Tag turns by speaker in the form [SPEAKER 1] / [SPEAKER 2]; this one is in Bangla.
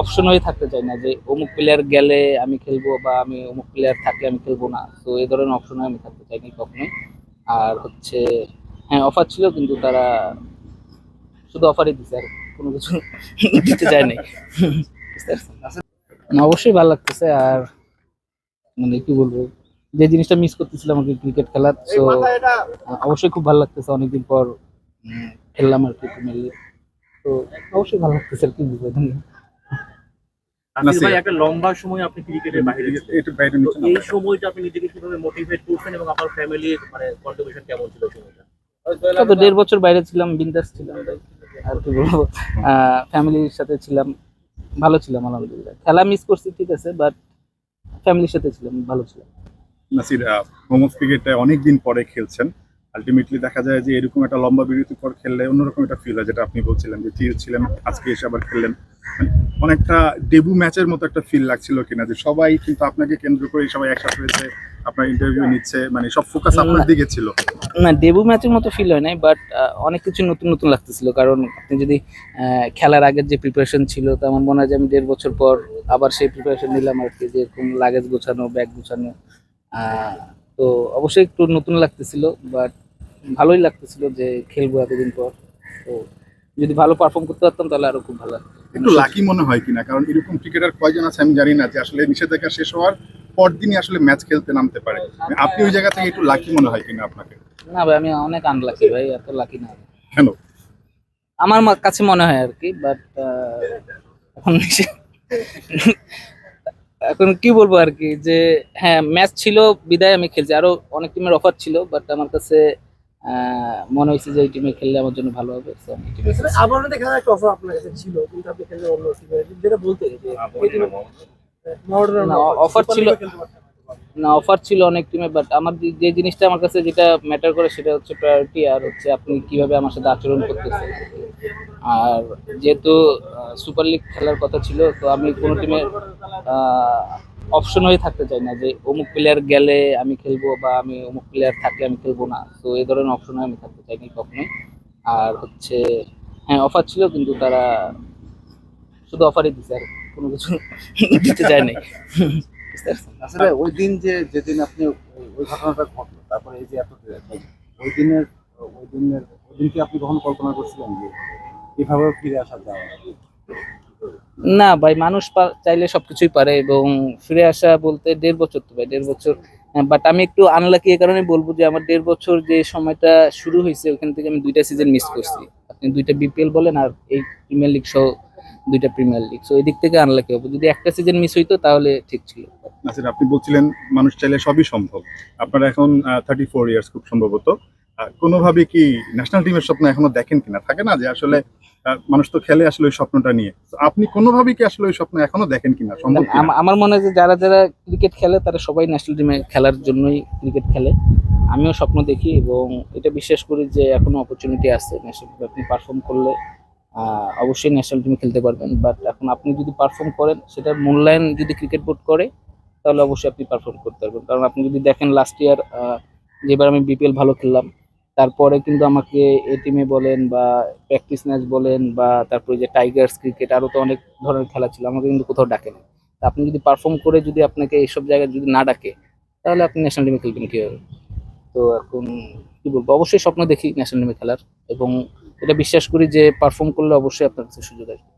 [SPEAKER 1] অপশন হয়ে থাকতে চাই না যে অমুক প্লেয়ার গেলে আমি খেলব বা আমি অমুক প্লেয়ার থাকলে আমি খেলব না। তো এই ধরনের অপশন আমি থাকতে চাইনি কখনোই। আর হচ্ছে হ্যাঁ অফার ছিল কিন্তু তারা শুধু অফারই দিচ্ছে আর কোনো কিছু দিতে চায় নাই। না, অবশ্যই ভালো লাগতেছে আর মানে কি বলব যে জিনিসটা মিস করতেছিলাম আর কি ক্রিকেট খেলার তো অবশ্যই খুব ভালো লাগতেছে। অনেকদিন পর খেললাম আর কি তো অবশ্যই ভালো লাগতেছে আর কি বুঝব
[SPEAKER 2] নাসির ভাই একটা লম্বা সময় আপনি ক্রিকেটের বাইরে
[SPEAKER 3] একটু।
[SPEAKER 2] এই সময়টা আপনি নিজেকে কীভাবে মোটিভেট করছেন এবং আপনার ফ্যামিলির মানে কন্ট্রিবিউশন কেমন ছিল সময়টা?
[SPEAKER 1] দেড় বছর বাইরে ছিলাম বিন্দাস ছিলাম। তাই আর কি বলব? ফ্যামিলির সাথে ছিলাম ভালো ছিলাম আলহামদুলিল্লাহ। খেলা মিস করছি ঠিক আছে বাট ফ্যামিলির সাথে ছিলাম ভালো ছিলাম।
[SPEAKER 3] নাসির ক্রিকেটে অনেকদিন পরে খেলছেন। আলটিমেটলি দেখা যায় যে এরকম একটা লম্বা বিরতির পর খেললে অন্যরকম একটা ফিল হয় যেটা আপনি বলছিলেন যে থিও ছিলেন আজকে এসে আবার খেললেন। মানে অনেকটা ডেবু ম্যাচের মতো একটা ফিল লাগছিল কিনা যে সবাই কিন্তু আপনাকে কেন্দ্র করে সবাই একসাথে হয়েছে আপনার ইন্টারভিউ নিচ্ছে মানে সব ফোকাস আপনার দিকে ছিল।
[SPEAKER 1] না ডেবু ম্যাচের মতো ফিল হয় নাই বাট অনেক কিছু নতুন নতুন লাগতেছিল। কারণ আপনি যদি খেলার আগের যে প্রিপারেশন ছিল তো আমার মনে হয় যে আমি দেড় বছর পর আবার সেই প্রিপারেশন নিলাম আর কি যেরকম লাগেজ গোছানো ব্যাগ গোছানো তো অবশ্যই একটু নতুন লাগতেছিল বাট ভালোই লাগতেছিল যে খেলব এতদিন পর। তো যদি ভালো পারফর্ম করতে পারতাম তাহলে আরও খুব ভালো
[SPEAKER 3] একটু লাকি মনে হয় কিনা? কারণ এরকম ক্রিকেটার কয়জন আছে আমি জানি না যে আসলে নিষেধাজ্ঞা শেষ হওয়ার পরদিনই আসলে ম্যাচ খেলতে নামতে পারে। আপনি ওই জায়গা থেকে একটু লাকি মনে হয় কিনা আপনাকে?
[SPEAKER 1] না ভাই আমি অনেক আনলাকি ভাই এত লাকি না।
[SPEAKER 3] কেন?
[SPEAKER 1] আমার কাছে মনে হয় আর কি বাট এখন এখন কি বলব আর কি যে হ্যাঁ ম্যাচ ছিল বিদায় আমি খেলছি। আরও অনেক টিমের অফার ছিল বাট আমার কাছে মনে হয়েছে যে এই টিমে খেললে আমার জন্য ভালো হবে
[SPEAKER 4] একটা অফার আপনার কাছে ছিল কিন্তু আপনি খেললেন অন্য টিমে যেটা বলতে যে এই টিমে মহামেডানের
[SPEAKER 1] না,
[SPEAKER 4] offer
[SPEAKER 1] ছিল। না অফার ছিল অনেক টিমে বাট আমার যে- যে জিনিসটা আমার কাছে যেটা ম্যাটার করে সেটা হচ্ছে প্রায়োরিটি আর হচ্ছে আপনি কীভাবে আমার সাথে আচরণ করতেছেন। আর যেহেতু সুপার লিগ খেলার কথা ছিল তো আমি কোনো টিমে অপশন হয়ে থাকতে চাই না যে অমুক প্লেয়ার গেলে আমি খেলব বা আমি অমুক প্লেয়ার থাকলে আমি খেলব না। তো এই ধরনের অপশনে আমি থাকতে চাইনি কখনোই। আর হচ্ছে হ্যাঁ অফার ছিল কিন্তু তারা শুধু অফারই দিচ্ছে আর কোনো কিছু দিতে চায় নাই।
[SPEAKER 5] আসলে ওই দিন যে, যেদিন আপনি ওই- ঘটনাটা ঘটলো, তারপরে এই যে এত ওই দিনের ওই দিনের, ওই দিন কি আপনি কখনো কল্পনা করছিলেন যে এভাবে ফিরে আসা যায়?
[SPEAKER 1] না ভাই, মানুষ চাইলে সবকিছুই পারে এবং ফিরে আসা বলতে দেড় বছর তো ভাই, দেড় বছর। বাট আমি একটু আনলাকি এই কারণে বলব যে আমার দেড় বছর যে সময়টা শুরু হয়েছে ওখান থেকে আমি দুইটা সিজন মিস করছি। আপনি দুইটা বিপিএল বলেন আর এই প্রিমিয়ার লিগ সহ দুইটা প্রিমিয়ার লিগ সো এই দিক থেকে আনলাকি হব। যদি একটা সিজন মিস হইতো, তাহলে ঠিক ছিল।
[SPEAKER 3] আচ্ছা আপনি বলছিলেন মানুষ চাইলে সবই সম্ভব। আপনারা এখন থার্টি ফোর ইয়ার্স খুব সম্ভবত। কোনোভাবে কি ন্যাশনাল টিমের স্বপ্ন এখনও দেখেন কিনা? থাকে না যে আসলে মানুষ তো খেলে আসলে ওই স্বপ্নটা নিয়ে। আপনি কোনোভাবে কি আসলে ওই স্বপ্ন এখনও দেখেন কিনা? সম্ভব
[SPEAKER 1] আমার মনে হয় যে যারা যারা ক্রিকেট খেলে তারা সবাই ন্যাশনাল টিমে খেলার জন্যই ক্রিকেট খেলে। আমিও স্বপ্ন দেখি এবং এটা বিশ্বাস করি যে এখনও অপরচুনিটি আছে ন্যাশনাল টিমে আপনি পারফর্ম করলে অবশ্যই ন্যাশনাল টিমে খেলতে পারবেন। বাট এখন আপনি যদি পারফর্ম করেন সেটার মূল্যায়ন যদি ক্রিকেট বোর্ড করে তাহলে অবশ্যই আপনি পারফর্ম করতে পারবেন। কারণ আপনি যদি দেখেন লাস্ট ইয়ার যেবার আমি বিপিএল ভালো খেললাম তারপরে কিন্তু আমাকে এটিমে বলেন বা প্র্যাকটিস ম্যাচ বলেন বা তারপরে যে টাইগার্স ক্রিকেট আরও তো অনেক ধরনের খেলা ছিল, আমাকে কিন্তু কোথাও ডাকে না তা আপনি যদি পারফর্ম করে যদি আপনাকে এইসব জায়গায় যদি না ডাকে, তাহলে আপনি ন্যাশনাল টিমে খেলবেন কীভাবে? তো এখন কি বলব, অবশ্যই স্বপ্ন দেখি ন্যাশনাল টিমে খেলার এবং এটা বিশ্বাস করি যে পারফর্ম করলে অবশ্যই আপনার কাছে সুযোগ আসবে।